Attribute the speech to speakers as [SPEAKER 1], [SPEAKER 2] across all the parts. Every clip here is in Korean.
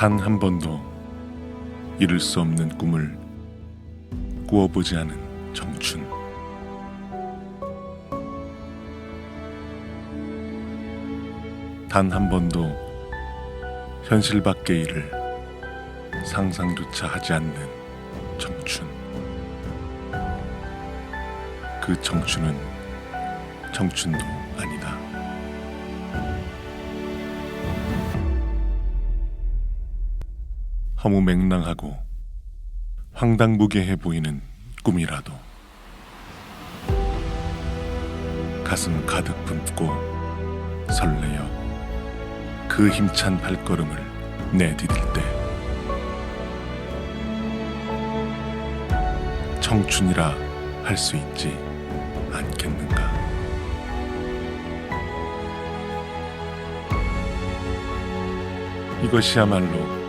[SPEAKER 1] 단 한 번도 이룰 수 없는 꿈을 꾸어보지 않은 청춘. 단 한 번도 현실 밖의 일을 상상조차 하지 않는 청춘. 그 청춘은 청춘도 허무 맹랑하고 황당무계해 보이는 꿈이라도 가슴 가득 품고 설레어 그 힘찬 발걸음을 내디딜 때 청춘이라 할 수 있지 않겠는가? 이것이야말로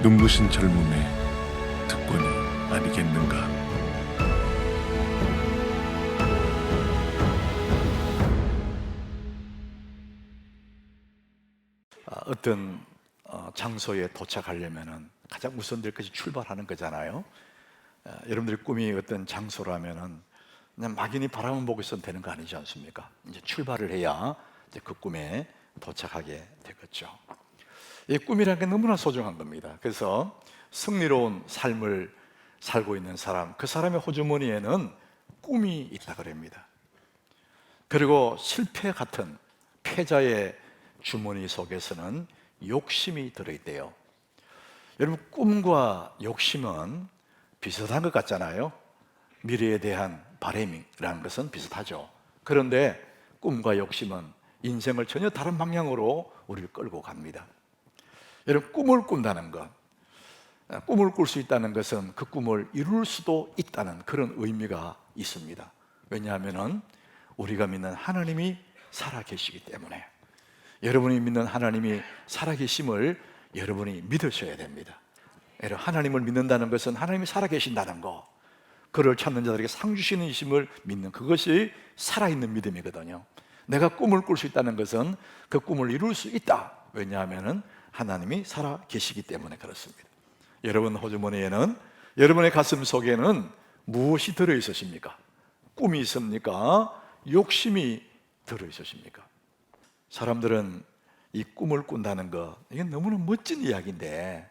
[SPEAKER 1] 눈부신 젊음의 특권이 아니겠는가
[SPEAKER 2] 아, 어떤 어, 장소에 도착하려면은 가장 우선될 것이 출발하는 거잖아요. 아, 여러분들의 꿈이 어떤 장소라면은 그냥 막연히 바라만 보고 있으면 되는 거 아니지 않습니까? 이제 출발을 해야 이제 그 꿈에 도착하게 되겠죠. 이 꿈이라는 게 너무나 소중한 겁니다. 그래서 승리로운 삶을 살고 있는 사람, 그 사람의 호주머니에는 꿈이 있다 그럽니다. 그리고 실패 같은 패자의 주머니 속에서는 욕심이 들어있대요. 여러분, 꿈과 욕심은 비슷한 것 같잖아요. 미래에 대한 바램이라는 것은 비슷하죠. 그런데 꿈과 욕심은 인생을 전혀 다른 방향으로 우리를 끌고 갑니다. 여러분, 꿈을 꾼다는 것, 아, 꿈을 꿀 수 있다는 것은 그 꿈을 이룰 수도 있다는 그런 의미가 있습니다. 왜냐하면 우리가 믿는 하나님이 살아 계시기 때문에 여러분이 믿는 하나님이 살아 계심을 여러분이 믿으셔야 됩니다. 여러분, 하나님을 믿는다는 것은 하나님이 살아 계신다는 거, 그를 찾는 자들에게 상 주시는 이심을 믿는 그것이 살아있는 믿음이거든요. 내가 꿈을 꿀 수 있다는 것은 그 꿈을 이룰 수 있다. 왜냐하면 하나님이 살아 계시기 때문에 그렇습니다. 여러분 호주머니에는 여러분의 가슴 속에는 무엇이 들어 있으십니까? 꿈이 있습니까? 욕심이 들어 있으십니까? 사람들은 이 꿈을 꾼다는 것 이게 너무나 멋진 이야기인데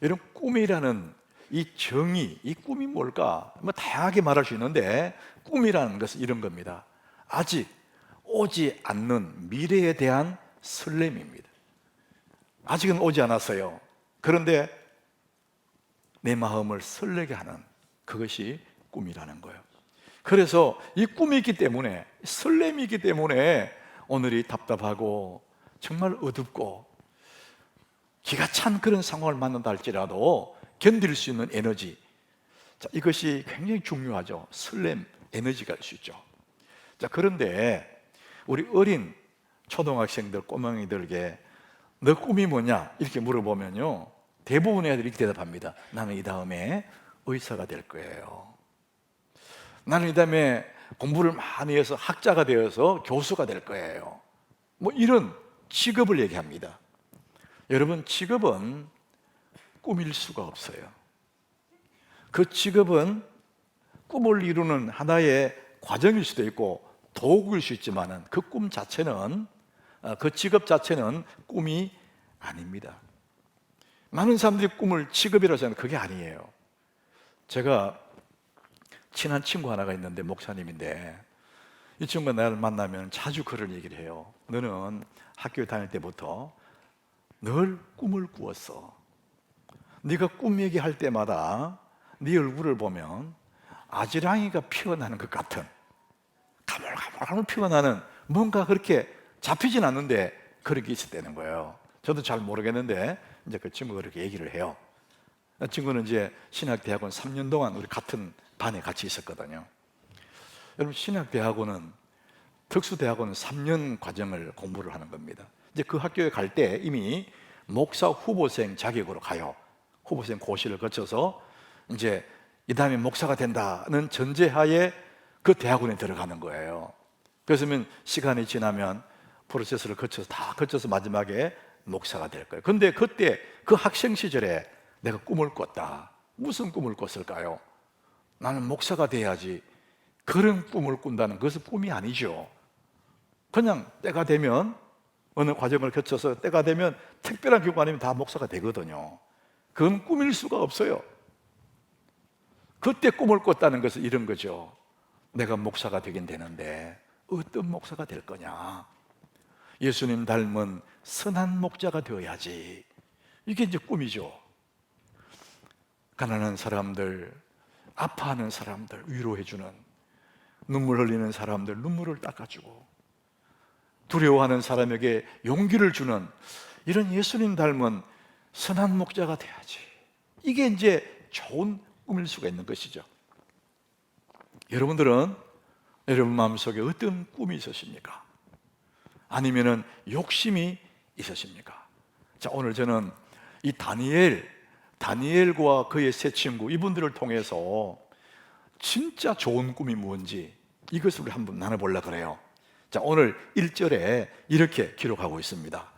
[SPEAKER 2] 이런 꿈이라는 이 정의, 이 꿈이 뭘까? 뭐 다양하게 말할 수 있는데 꿈이라는 것은 이런 겁니다. 아직 오지 않는 미래에 대한 설렘입니다. 아직은 오지 않았어요. 그런데 내 마음을 설레게 하는 그것이 꿈이라는 거예요. 그래서 이 꿈이 있기 때문에 설렘이 있기 때문에 오늘이 답답하고 정말 어둡고 기가 찬 그런 상황을 만난다 할지라도 견딜 수 있는 에너지 자, 이것이 굉장히 중요하죠. 설렘, 에너지가 될 수 있죠. 자, 그런데 우리 어린 초등학생들, 꼬맹이들에게 너 꿈이 뭐냐? 이렇게 물어보면요. 대부분의 애들이 이렇게 대답합니다. 나는 이 다음에 의사가 될 거예요. 나는 이 다음에 공부를 많이 해서 학자가 되어서 교수가 될 거예요. 뭐 이런 직업을 얘기합니다. 여러분, 직업은 꿈일 수가 없어요. 그 직업은 꿈을 이루는 하나의 과정일 수도 있고 도구일 수 있지만은 그 꿈 자체는 어, 그 직업 자체는 꿈이 아닙니다. 많은 사람들이 꿈을 직업이라고 생각하는 그게 아니에요. 제가 친한 친구 하나가 있는데 목사님인데 이 친구가 나를 만나면 자주 그런 얘기를 해요. 너는 학교 다닐 때부터 늘 꿈을 꾸었어. 네가 꿈 얘기할 때마다 네 얼굴을 보면 아지랑이가 피어나는 것 같은 가물가물가물 피어나는 뭔가 그렇게 잡히진 않는데 그렇게 있었다는 거예요. 저도 잘 모르겠는데 이제 그 친구가 그렇게 얘기를 해요. 그 친구는 이제 신학대학원 3년 동안 우리 같은 반에 같이 있었거든요. 여러분 신학대학원은 특수대학원은 3년 과정을 공부를 하는 겁니다. 이제 그 학교에 갈 때 이미 목사 후보생 자격으로 가요. 후보생 고시를 거쳐서 이제 이 다음에 목사가 된다는 전제하에 그 대학원에 들어가는 거예요. 그래서 시간이 지나면 프로세스를 거쳐서 다 거쳐서 마지막에 목사가 될 거예요. 근데 그때 그 학생 시절에 내가 꿈을 꿨다. 무슨 꿈을 꿨을까요? 나는 목사가 돼야지. 그런 꿈을 꾼다는 것은 꿈이 아니죠. 그냥 때가 되면 어느 과정을 거쳐서 때가 되면 특별한 경우 아니면 다 목사가 되거든요. 그건 꿈일 수가 없어요. 그때 꿈을 꿨다는 것은 이런 거죠. 내가 목사가 되긴 되는데 어떤 목사가 될 거냐? 예수님 닮은 선한 목자가 되어야지. 이게 이제 꿈이죠. 가난한 사람들, 아파하는 사람들 위로해주는 눈물 흘리는 사람들 눈물을 닦아주고 두려워하는 사람에게 용기를 주는 이런 예수님 닮은 선한 목자가 돼야지. 이게 이제 좋은 꿈일 수가 있는 것이죠. 여러분들은 여러분 마음속에 어떤 꿈이 있으십니까? 아니면은 욕심이 있으십니까? 자, 오늘 저는 이 다니엘, 다니엘과 그의 세 친구 이분들을 통해서 진짜 좋은 꿈이 뭔지 이것을 한번 나눠보려 그래요. 자, 오늘 1절에 이렇게 기록하고 있습니다.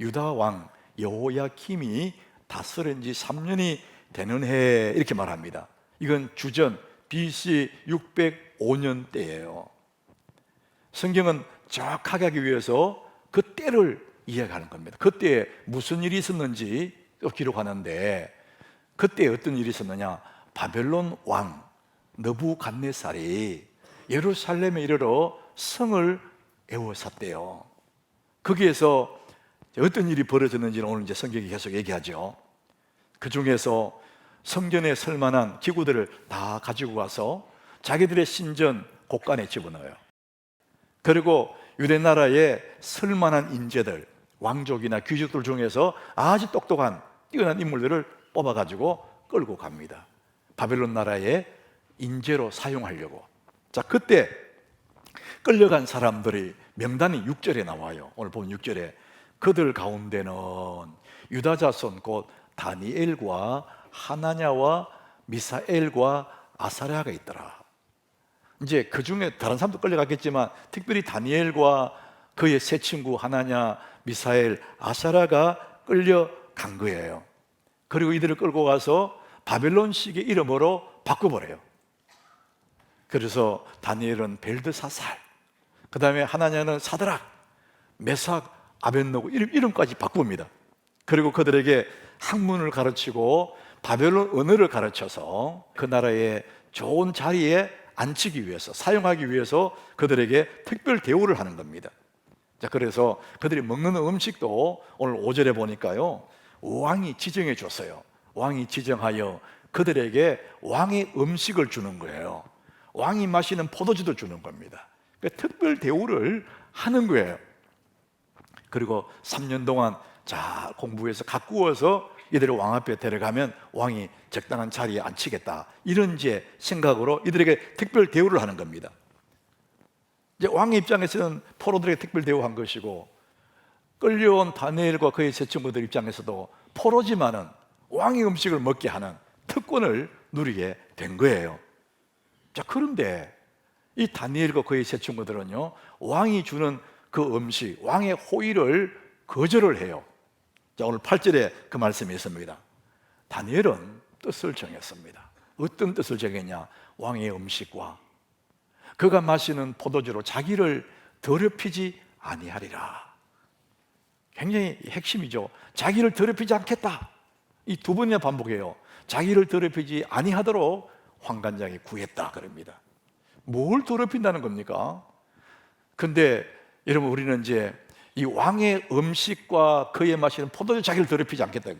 [SPEAKER 2] 유다 왕 여호야킴이 다스린 지 3년이 되는 해 이렇게 말합니다. 이건 주전 BC 605년 때예요. 성경은 정확하게 하기 위해서 그 때를 이해하는 겁니다. 그때 무슨 일이 있었는지 또 기록하는데 그때 어떤 일이 있었느냐? 바벨론 왕 느부갓네살이 예루살렘에 이르러 성을 에워쌌대요. 거기에서 어떤 일이 벌어졌는지는 오늘 이제 성경이 계속 얘기하죠. 그 중에서 성전에 설 만한 기구들을 다 가지고 가서 자기들의 신전 곳간에 집어넣어요. 그리고 유대 나라에 설 만한 인재들, 왕족이나 귀족들 중에서 아주 똑똑한 뛰어난 인물들을 뽑아 가지고 끌고 갑니다. 바벨론 나라의 인재로 사용하려고. 자, 그때 끌려간 사람들이 명단이 6절에 나와요. 오늘 보면 6절에 그들 가운데는 유다 자손 곧 다니엘과 하나냐와 미사엘과 아사랴가 있더라. 이제 그 중에 다른 사람도 끌려갔겠지만 특별히 다니엘과 그의 세 친구 하나냐, 미사엘, 아사라가 끌려간 거예요. 그리고 이들을 끌고 가서 바벨론식의 이름으로 바꿔버려요. 그래서 다니엘은 벨드사살, 그 다음에 하나냐는 사드락, 메삭, 아벤노고 이름, 이름까지 바꿉니다. 그리고 그들에게 학문을 가르치고 바벨론 언어를 가르쳐서 그 나라의 좋은 자리에 앉히기 위해서 사용하기 위해서 그들에게 특별 대우를 하는 겁니다. 자, 그래서 그들이 먹는 음식도 오늘 5절에 보니까요. 왕이 지정해 줬어요. 왕이 지정하여 그들에게 왕의 음식을 주는 거예요. 왕이 마시는 포도주도 주는 겁니다. 그러니까 특별 대우를 하는 거예요. 그리고 3년 동안 잘 공부해서 가꾸어서 이들을 왕 앞에 데려가면 왕이 적당한 자리에 앉히겠다. 이런 이제 생각으로 이들에게 특별 대우를 하는 겁니다. 이제 왕의 입장에서는 포로들에게 특별 대우한 것이고 끌려온 다니엘과 그의 세 친구들 입장에서도 포로지만은 왕의 음식을 먹게 하는 특권을 누리게 된 거예요. 자, 그런데 이 다니엘과 그의 세 친구들은요, 왕이 주는 그 음식, 왕의 호의를 거절을 해요. 자, 오늘 8절에 그 말씀이 있습니다. 다니엘은 뜻을 정했습니다. 어떤 뜻을 정했냐? 왕의 음식과 그가 마시는 포도주로 자기를 더럽히지 아니하리라. 굉장히 핵심이죠. 자기를 더럽히지 않겠다. 이 두 번이나 반복해요. 자기를 더럽히지 아니하도록 황관장이 구했다 그럽니다. 뭘 더럽힌다는 겁니까? 근데 여러분 우리는 이제 이 왕의 음식과 그의 마시는 포도주 자기를 더럽히지 않겠다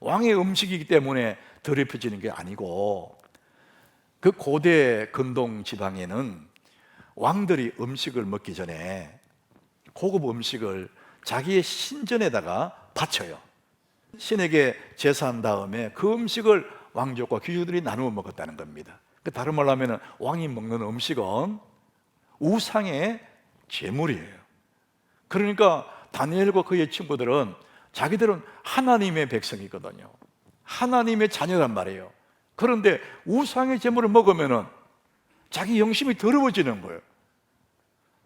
[SPEAKER 2] 왕의 음식이기 때문에 더럽혀지는 게 아니고 그 고대 근동 지방에는 왕들이 음식을 먹기 전에 고급 음식을 자기의 신전에다가 바쳐요. 신에게 제사한 다음에 그 음식을 왕족과 귀족들이 나누어 먹었다는 겁니다. 그 다른 말로 하면 왕이 먹는 음식은 우상의 제물이에요. 그러니까 다니엘과 그의 친구들은 자기들은 하나님의 백성이거든요. 하나님의 자녀란 말이에요. 그런데 우상의 제물을 먹으면은 자기 영심이 더러워지는 거예요.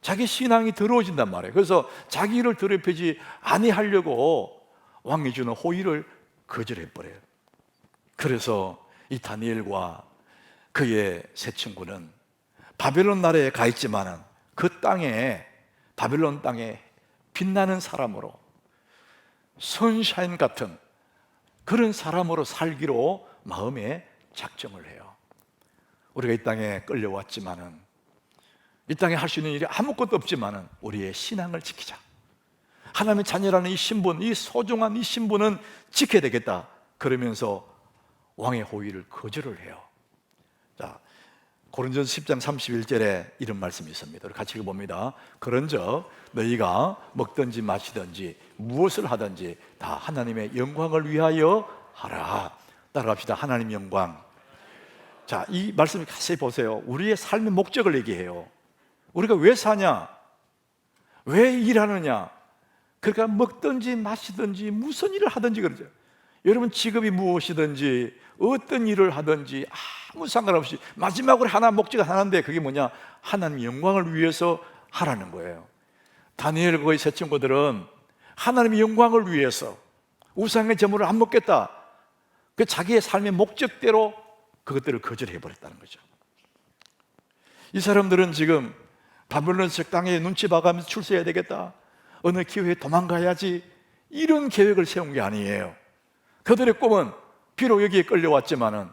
[SPEAKER 2] 자기 신앙이 더러워진단 말이에요. 그래서 자기를 더럽히지 아니하려고 왕이 주는 호의를 거절해 버려요. 그래서 이 다니엘과 그의 세 친구는 바벨론 나라에 가 있지만은 그 땅에 바벨론 땅에 빛나는 사람으로 선샤인 같은 그런 사람으로 살기로 마음에 작정을 해요. 우리가 이 땅에 끌려왔지만은 이 땅에 할 수 있는 일이 아무것도 없지만은 우리의 신앙을 지키자. 하나님의 자녀라는 이 신분, 이 소중한 이 신분은 지켜야 되겠다. 그러면서 왕의 호의를 거절을 해요. 자, 고린도서 10장 31절에 이런 말씀이 있습니다. 우리 같이 읽어봅니다. 그런즉 너희가 먹든지 마시든지 무엇을 하든지 다 하나님의 영광을 위하여 하라. 따라갑시다. 하나님 영광. 자, 이 말씀을 자세히 보세요. 우리의 삶의 목적을 얘기해요. 우리가 왜 사냐? 왜 일하느냐? 그러니까 먹든지 마시든지 무슨 일을 하든지 그러죠. 여러분 직업이 무엇이든지 어떤 일을 하든지 아 무 상관없이 마지막으로 하나 목적 하나인데 그게 뭐냐? 하나님 영광을 위해서 하라는 거예요. 다니엘 거의 세 친구들은 하나님의 영광을 위해서 우상의 제물을 안 먹겠다. 그 자기의 삶의 목적대로 그것들을 거절해 버렸다는 거죠. 이 사람들은 지금 바벨론 식당에 눈치 봐가면서 출세해야 되겠다. 어느 기회에 도망가야지. 이런 계획을 세운 게 아니에요. 그들의 꿈은 비록 여기에 끌려왔지만은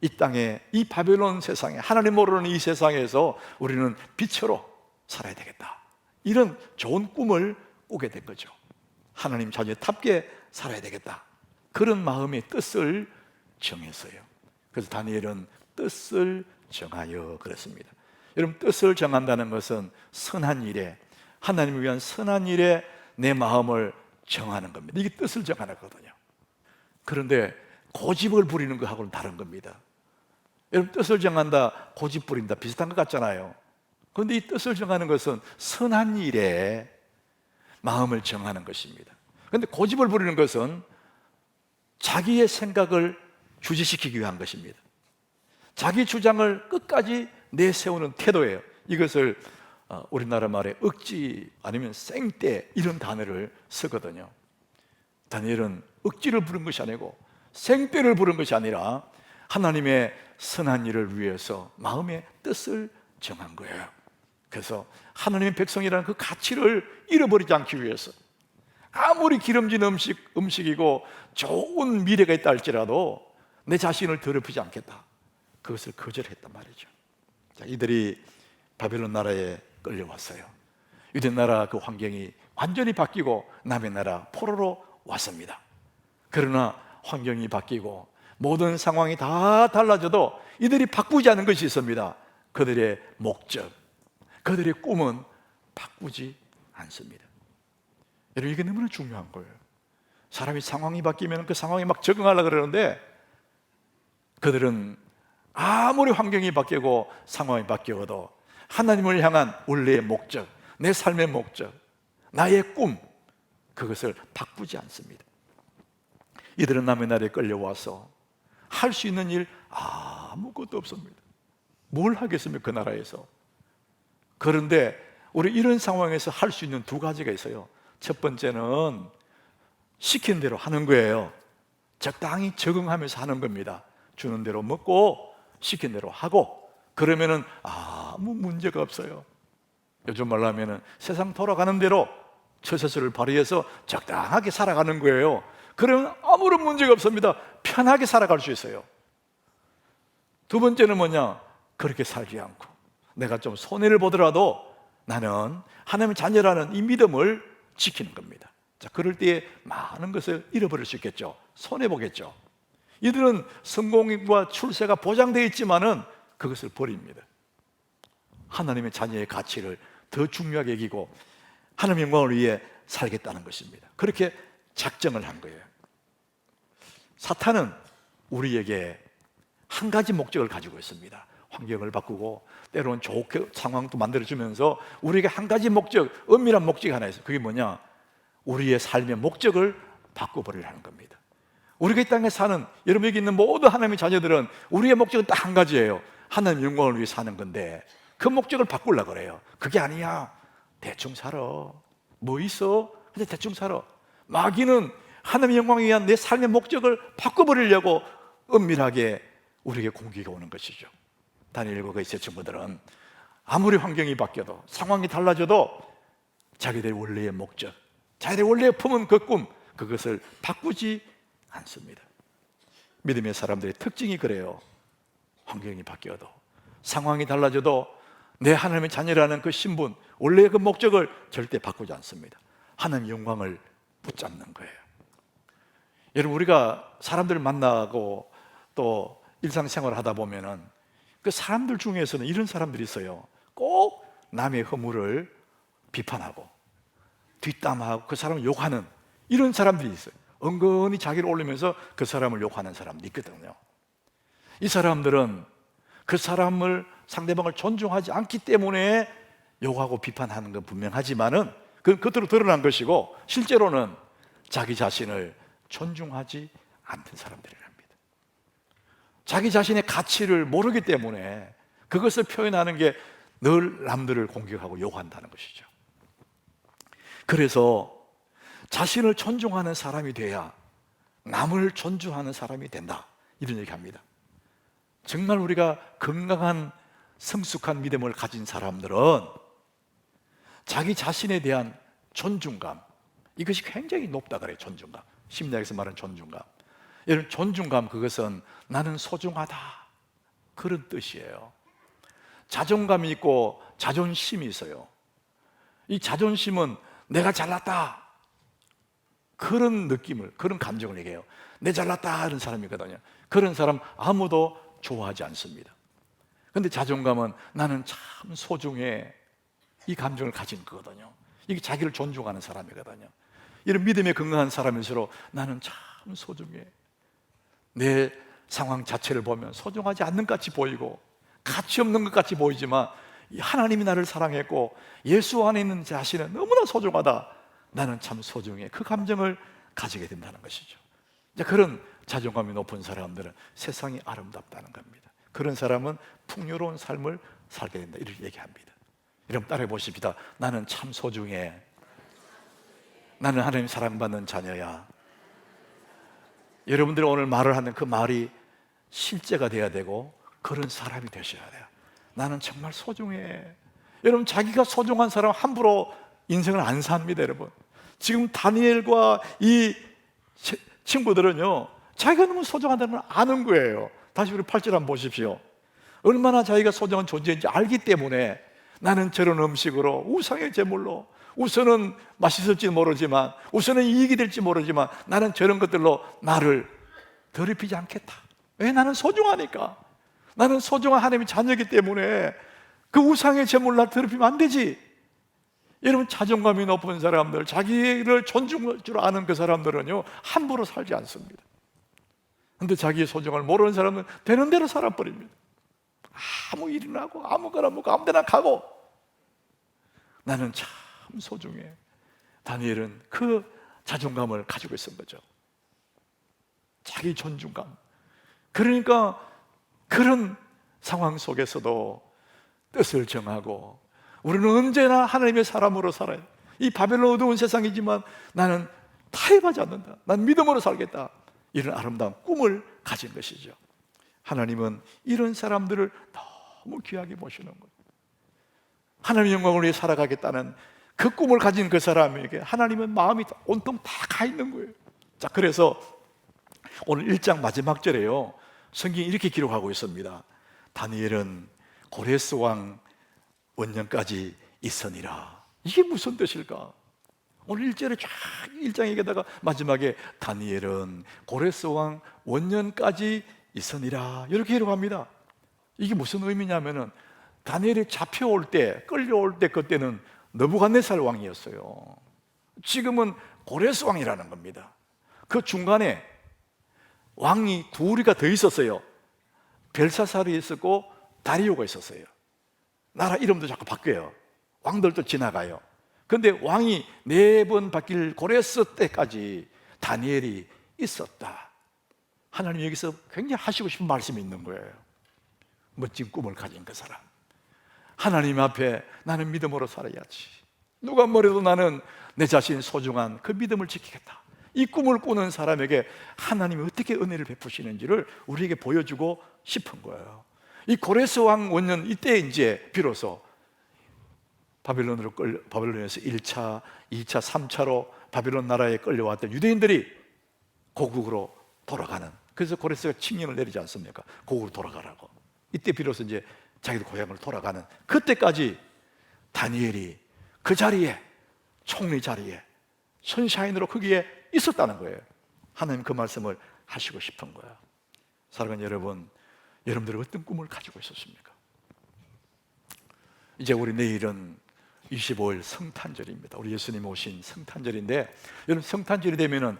[SPEAKER 2] 이 땅에 이 바벨론 세상에 하나님 모르는 이 세상에서 우리는 빛으로 살아야 되겠다. 이런 좋은 꿈을 꾸게 된 거죠. 하나님 자녀답게 살아야 되겠다. 그런 마음의 뜻을 정했어요. 그래서 다니엘은 뜻을 정하여 그랬습니다. 여러분 뜻을 정한다는 것은 선한 일에 하나님을 위한 선한 일에 내 마음을 정하는 겁니다. 이게 뜻을 정하는 거거든요. 그런데 고집을 부리는 거하고는 다른 겁니다. 여러분 뜻을 정한다, 고집 부린다 비슷한 것 같잖아요. 그런데 이 뜻을 정하는 것은 선한 일에 마음을 정하는 것입니다. 그런데 고집을 부리는 것은 자기의 생각을 주지시키기 위한 것입니다. 자기 주장을 끝까지 내세우는 태도예요. 이것을 어, 우리나라 말에 억지 아니면 생떼 이런 단어를 쓰거든요. 다니엘은 억지를 부른 것이 아니고 생떼를 부른 것이 아니라 하나님의 선한 일을 위해서 마음의 뜻을 정한 거예요. 그래서 하나님의 백성이라는 그 가치를 잃어버리지 않기 위해서 아무리 기름진 음식, 음식이고 좋은 미래가 있다 할지라도 내 자신을 더럽히지 않겠다. 그것을 거절했단 말이죠. 자, 이들이 바벨론 나라에 끌려왔어요. 유대 나라 그 환경이 완전히 바뀌고 남의 나라 포로로 왔습니다. 그러나 환경이 바뀌고 모든 상황이 다 달라져도 이들이 바꾸지 않은 것이 있습니다. 그들의 목적, 그들의 꿈은 바꾸지 않습니다. 여러분 이게 너무나 중요한 거예요. 사람이 상황이 바뀌면 그 상황에 막 적응하려 그러는데 그들은 아무리 환경이 바뀌고 상황이 바뀌어도 하나님을 향한 원래의 목적, 내 삶의 목적, 나의 꿈 그것을 바꾸지 않습니다. 이들은 남의 나라에 끌려와서 할 수 있는 일 아무것도 없습니다. 뭘 하겠습니까? 그 나라에서. 그런데 우리 이런 상황에서 할 수 있는 두 가지가 있어요. 첫 번째는 시킨 대로 하는 거예요. 적당히 적응하면서 하는 겁니다. 주는 대로 먹고 시킨 대로 하고 그러면은 아무 문제가 없어요. 요즘 말로 하면은 세상 돌아가는 대로 처세술을 발휘해서 적당하게 살아가는 거예요. 그러면 아무런 문제가 없습니다. 편하게 살아갈 수 있어요. 두 번째는 뭐냐? 그렇게 살지 않고 내가 좀 손해를 보더라도 나는 하나님의 자녀라는 이 믿음을 지키는 겁니다. 자, 그럴 때에 많은 것을 잃어버릴 수 있겠죠. 손해 보겠죠. 이들은 성공과 출세가 보장되어 있지만은 그것을 버립니다. 하나님의 자녀의 가치를 더 중요하게 여기고 하나님의 영광을 위해 살겠다는 것입니다. 그렇게 작정을 한 거예요. 사탄은 우리에게 한 가지 목적을 가지고 있습니다. 환경을 바꾸고 때로는 좋게 상황도 만들어주면서 우리에게 한 가지 목적, 은밀한 목적이 하나 있어요. 그게 뭐냐? 우리의 삶의 목적을 바꿔버리려는 겁니다. 우리가 이 땅에 사는 여러분 여기 있는 모든 하나님의 자녀들은 우리의 목적은 딱 한 가지예요. 하나님 영광을 위해 사는 건데 그 목적을 바꾸려 그래요. 그게 아니야. 대충 살아. 뭐 있어? 근데 대충 살아. 마귀는 하나님의 영광을 위한 내 삶의 목적을 바꿔버리려고 은밀하게 우리에게 공기가 오는 것이죠. 다니엘과 그의 세 친구들은 아무리 환경이 바뀌어도 상황이 달라져도 자기들의 원래의 목적, 자기들의 원래의 품은 그 꿈, 그것을 바꾸지 않습니다. 믿음의 사람들의 특징이 그래요. 환경이 바뀌어도 상황이 달라져도 내 하나님의 자녀라는 그 신분, 원래의 그 목적을 절대 바꾸지 않습니다. 하나님의 영광을 붙잡는 거예요. 여러분 우리가 사람들을 만나고 또 일상생활을 하다 보면은 그 사람들 중에서는 이런 사람들이 있어요. 꼭 남의 허물을 비판하고 뒷담화하고 그 사람을 욕하는 이런 사람들이 있어요. 은근히 자기를 올리면서 그 사람을 욕하는 사람도 있거든요. 이 사람들은 그 사람을 상대방을 존중하지 않기 때문에 욕하고 비판하는 건 분명하지만은 그 겉으로 드러난 것이고 실제로는 자기 자신을 존중하지 않는 사람들이랍니다. 자기 자신의 가치를 모르기 때문에 그것을 표현하는 게 늘 남들을 공격하고 욕한다는 것이죠. 그래서 자신을 존중하는 사람이 돼야 남을 존중하는 사람이 된다. 이런 얘기 합니다. 정말 우리가 건강한 성숙한 믿음을 가진 사람들은 자기 자신에 대한 존중감 이것이 굉장히 높다 그래요. 존중감. 심리학에서 말하는 존중감. 여러분 존중감 그것은 나는 소중하다 그런 뜻이에요. 자존감이 있고 자존심이 있어요. 이 자존심은 내가 잘났다 그런 느낌을 그런 감정을 얘기해요. 내 잘났다 하는 사람이거든요. 그런 사람 아무도 좋아하지 않습니다. 근데 자존감은 나는 참 소중해 이 감정을 가진 거거든요. 이게 자기를 존중하는 사람이거든요. 이런 믿음에 건강한 사람일수록 나는 참 소중해. 내 상황 자체를 보면 소중하지 않는 것 같이 보이고 가치 없는 것 같이 보이지만 하나님이 나를 사랑했고 예수 안에 있는 자신은 너무나 소중하다. 나는 참 소중해. 그 감정을 가지게 된다는 것이죠. 그런 자존감이 높은 사람들은 세상이 아름답다는 겁니다. 그런 사람은 풍요로운 삶을 살게 된다. 이렇게 얘기합니다. 여러분 따라해 보십시다. 나는 참 소중해. 나는 하나님 사랑받는 자녀야. 여러분들이 오늘 말을 하는 그 말이 실제가 돼야 되고 그런 사람이 되셔야 돼요. 나는 정말 소중해. 여러분 자기가 소중한 사람 함부로 인생을 안 삽니다, 여러분. 지금 다니엘과 이 치- 친구들은요, 자기가 너무 소중하다는 걸 아는 거예요. 다시 우리 8절 한번 보십시오. 얼마나 자기가 소중한 존재인지 알기 때문에 나는 저런 음식으로 우상의 제물로 우선은 맛있을지 모르지만 우선은 이익이 될지 모르지만 나는 저런 것들로 나를 더럽히지 않겠다. 왜 나는 소중하니까. 나는 소중한 하나님의 자녀이기 때문에 그 우상의 제물 날 더럽히면 안 되지. 여러분 자존감이 높은 사람들, 자기를 존중할 줄 아는 그 사람들은요 함부로 살지 않습니다. 근데 자기의 소중함을 모르는 사람은 되는 대로 살아버립니다. 아무 일이나 하고 아무거나 먹고 아무 데나 가고 나는 참 소중해. 다니엘은 그 자존감을 가지고 있었던 거죠. 자기 존중감. 그러니까 그런 상황 속에서도 뜻을 정하고 우리는 언제나 하나님의 사람으로 살아요. 이 바벨론 어두운 세상이지만 나는 타협하지 않는다. 난 믿음으로 살겠다. 이런 아름다운 꿈을 가진 것이죠. 하나님은 이런 사람들을 너무 귀하게 보시는 거예요. 하나님의 영광을 위해 살아가겠다는 그 꿈을 가진 그 사람에게 하나님은 마음이 온통 다 가 있는 거예요. 자, 그래서 오늘 1장 마지막 절에요. 성경이 이렇게 기록하고 있습니다. 다니엘은 고레스 왕 원년까지 있으니라. 이게 무슨 뜻일까? 오늘 1절에 쫙 1장에다가 마지막에 다니엘은 고레스 왕 원년까지 있으니라. 이렇게 기록합니다. 이게 무슨 의미냐면은 다니엘이 잡혀올 때, 끌려올 때 그때는 너부갓네살 왕이었어요. 지금은 고레스 왕이라는 겁니다. 그 중간에 왕이 둘이가 더 있었어요. 벨사살이 있었고 다리오가 있었어요. 나라 이름도 자꾸 바뀌어요. 왕들도 지나가요. 근데 왕이 네 번 바뀔 고레스 때까지 다니엘이 있었다. 하나님 여기서 굉장히 하시고 싶은 말씀이 있는 거예요. 멋진 꿈을 가진 그 사람. 하나님 앞에 나는 믿음으로 살아야지. 누가 뭐래도 나는 내 자신 소중한 그 믿음을 지키겠다. 이 꿈을 꾸는 사람에게 하나님이 어떻게 은혜를 베푸시는지를 우리에게 보여주고 싶은 거예요. 이 고레스 왕 원년 이때 이제 비로소 바빌론으로 끌 바빌론에서 1차, 2차, 3차로 바빌론 나라에 끌려왔던 유대인들이 고국으로 돌아가는 그래서 고레스가 칙령을 내리지 않습니까? 고국으로 돌아가라고. 이때 비로소 이제 자기들 고향으로 돌아가는 그때까지 다니엘이 그 자리에 총리 자리에 선샤인으로 거기에 있었다는 거예요. 하나님 그 말씀을 하시고 싶은 거야. 사랑하는 여러분, 여러분들은 어떤 꿈을 가지고 있었습니까? 이제 우리 내일은 25일 성탄절입니다. 우리 예수님 오신 성탄절인데 여러분 성탄절이 되면은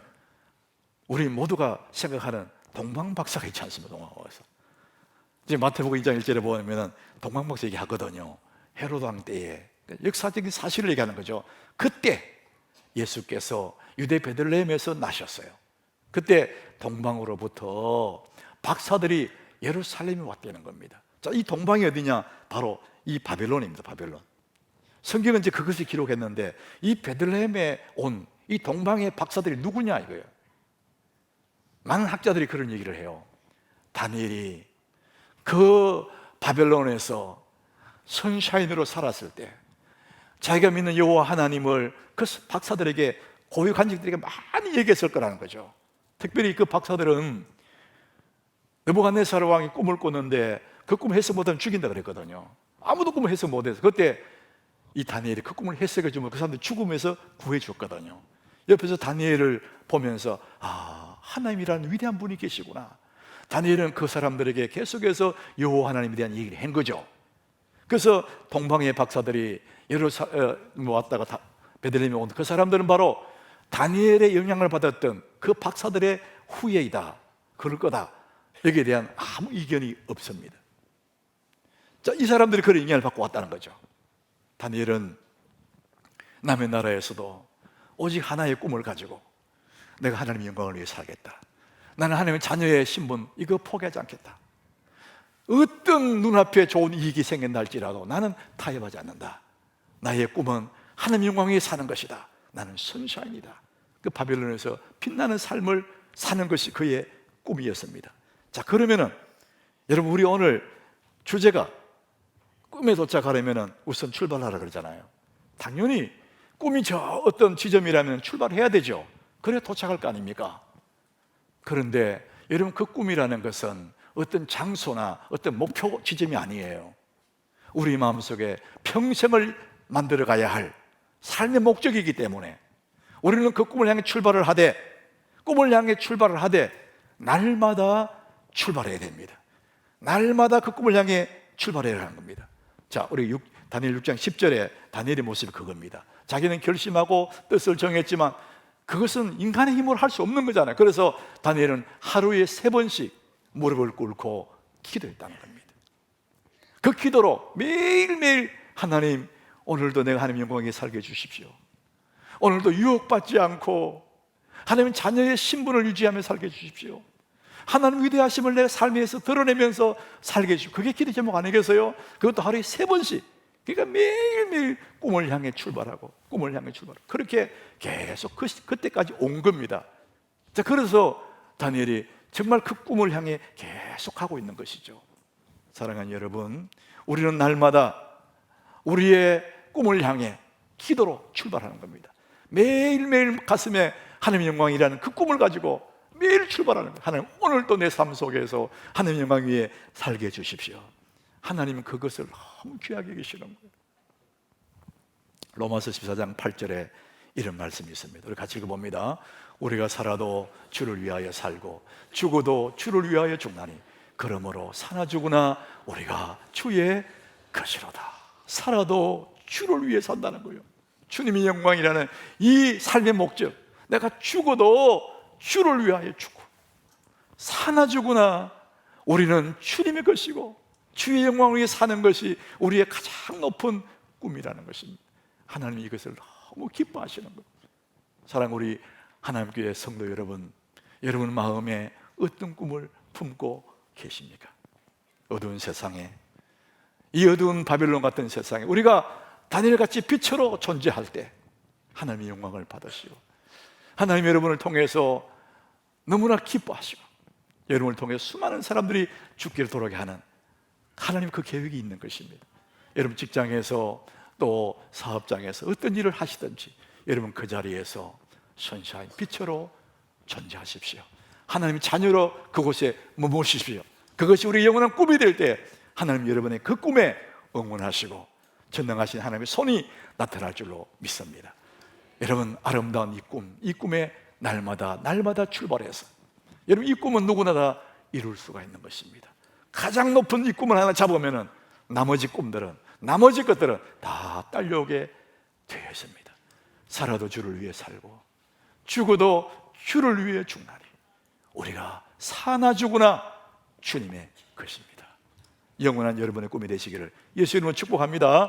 [SPEAKER 2] 우리 모두가 생각하는 동방박사가 있지 않습니까? 동방박사. 이제 마태복음 2장 1절에 보면은 동방박사 얘기하거든요. 헤로드 왕 때에 역사적인 사실을 얘기하는 거죠. 그때 예수께서 유대 베들레헴에서 나셨어요. 그때 동방으로부터 박사들이 예루살렘에 왔다는 겁니다. 자, 이 동방이 어디냐? 바로 이 바벨론입니다. 바벨론. 성경은 이제 그것을 기록했는데 이 베들레헴에 온 이 동방의 박사들이 누구냐 이거예요. 많은 학자들이 그런 얘기를 해요. 다니엘이 그 바벨론에서 선샤인으로 살았을 때 자기가 믿는 여호와 하나님을 그 박사들에게 고위 관직들에게 많이 얘기했을 거라는 거죠. 특별히 그 박사들은 느부갓네살 왕이 꿈을 꿨는데 그 꿈을 해석 못하면 죽인다 그랬거든요. 아무도 꿈을 해석 못해서 그때 이 다니엘이 그 꿈을 해석해 주면 그 사람들 죽음에서 구해 줬거든요. 옆에서 다니엘을 보면서 아 하나님이라는 위대한 분이 계시구나. 다니엘은 그 사람들에게 계속해서 여호와 하나님에 대한 얘기를 한 거죠. 그래서 동방의 박사들이 예루살렘 왔다가 다 베들레헴에 온 그 사람들은 바로 다니엘의 영향을 받았던 그 박사들의 후예이다. 그럴 거다. 여기에 대한 아무 이견이 없습니다. 자, 이 사람들이 그런 영향을 받고 왔다는 거죠. 다니엘은 남의 나라에서도 오직 하나의 꿈을 가지고 내가 하나님의 영광을 위해 살겠다. 나는 하나님의 자녀의 신분 이거 포기하지 않겠다. 어떤 눈앞에 좋은 이익이 생긴다 할지라도 나는 타협하지 않는다. 나의 꿈은 하나님 영광 위에 사는 것이다. 나는 선샤인이다. 그 바벨론에서 빛나는 삶을 사는 것이 그의 꿈이었습니다. 자, 그러면은 여러분 우리 오늘 주제가 꿈에 도착하려면은 우선 출발하라 그러잖아요. 당연히 꿈이 저 어떤 지점이라면 출발해야 되죠. 그래야 도착할 거 아닙니까? 그런데 여러분 그 꿈이라는 것은 어떤 장소나 어떤 목표 지점이 아니에요. 우리 마음속에 평생을 만들어 가야 할 삶의 목적이기 때문에 우리는 그 꿈을 향해 출발을 하되 꿈을 향해 출발을 하되 날마다 출발해야 됩니다. 날마다 그 꿈을 향해 출발해야 하는 겁니다. 자, 우리 6, 다니엘 6장 10절에 다니엘의 모습이 그겁니다. 자기는 결심하고 뜻을 정했지만 그것은 인간의 힘으로 할 수 없는 거잖아요. 그래서 다니엘은 하루에 세 번씩 무릎을 꿇고 기도했다는 겁니다. 그 기도로 매일매일 하나님 오늘도 내가 하나님 영광에 살게 해 주십시오. 오늘도 유혹받지 않고 하나님 자녀의 신분을 유지하며 살게 해 주십시오. 하나님 위대하심을 내 삶에서 드러내면서 살게 해주시고 그게 기도 제목 아니겠어요? 그것도 하루에 세 번씩 그러니까 매일매일 꿈을 향해 출발하고 꿈을 향해 출발하고 그렇게 계속 그, 그때까지 온 겁니다 자 그래서 다니엘이 정말 그 꿈을 향해 계속 하고 있는 것이죠 사랑하는 여러분 우리는 날마다 우리의 꿈을 향해 기도로 출발하는 겁니다 매일매일 가슴에 하나님의 영광이라는 그 꿈을 가지고 매일 출발하는 거예요. 하나님 오늘도 내 삶 속에서 하나님 영광 위에 살게 해 주십시오. 하나님은 그것을 너무 귀하게 계시는 거예요. 로마서 14장 8절에 이런 말씀이 있습니다. 우리 같이 읽어봅니다. 우리가 살아도 주를 위하여 살고 죽어도 주를 위하여 죽나니 그러므로 사나 죽으나 우리가 주의 것이로다. 살아도 주를 위해 산다는 거예요. 주님의 영광이라는 이 삶의 목적. 내가 죽어도 주를 위하여 죽고 사나 죽으나 우리는 주님의 것이고 주의 영광을 위해 사는 것이 우리의 가장 높은 꿈이라는 것입니다. 하나님이 이것을 너무 기뻐하시는 거예요. 사랑 우리 하나님교회 성도 여러분, 여러분 마음에 어떤 꿈을 품고 계십니까? 어두운 세상에 이 어두운 바벨론 같은 세상에 우리가 다니엘 같이 빛으로 존재할 때 하나님의 영광을 받으시오. 하나님 여러분을 통해서 너무나 기뻐하시고 여러분을 통해 수많은 사람들이 죽기를 돌아게 하는 하나님 그 계획이 있는 것입니다. 여러분 직장에서 또 사업장에서 어떤 일을 하시든지 여러분 그 자리에서 선샤인 빛으로 존재하십시오. 하나님 자녀로 그곳에 머무십시오. 그것이 우리 영원한 꿈이 될 때 하나님 여러분의 그 꿈에 응원하시고 전능하신 하나님의 손이 나타날 줄로 믿습니다. 여러분 아름다운 이 꿈, 이 꿈에 날마다 날마다 출발해서 여러분 이 꿈은 누구나 다 이룰 수가 있는 것입니다. 가장 높은 이 꿈을 하나 잡으면은 나머지 꿈들은 나머지 것들은 다 딸려오게 되어 있습니다. 살아도 주를 위해 살고 죽어도 주를 위해 죽나니 우리가 사나 죽으나 주님의 것입니다. 영원한 여러분의 꿈이 되시기를 예수 이름으로 축복합니다.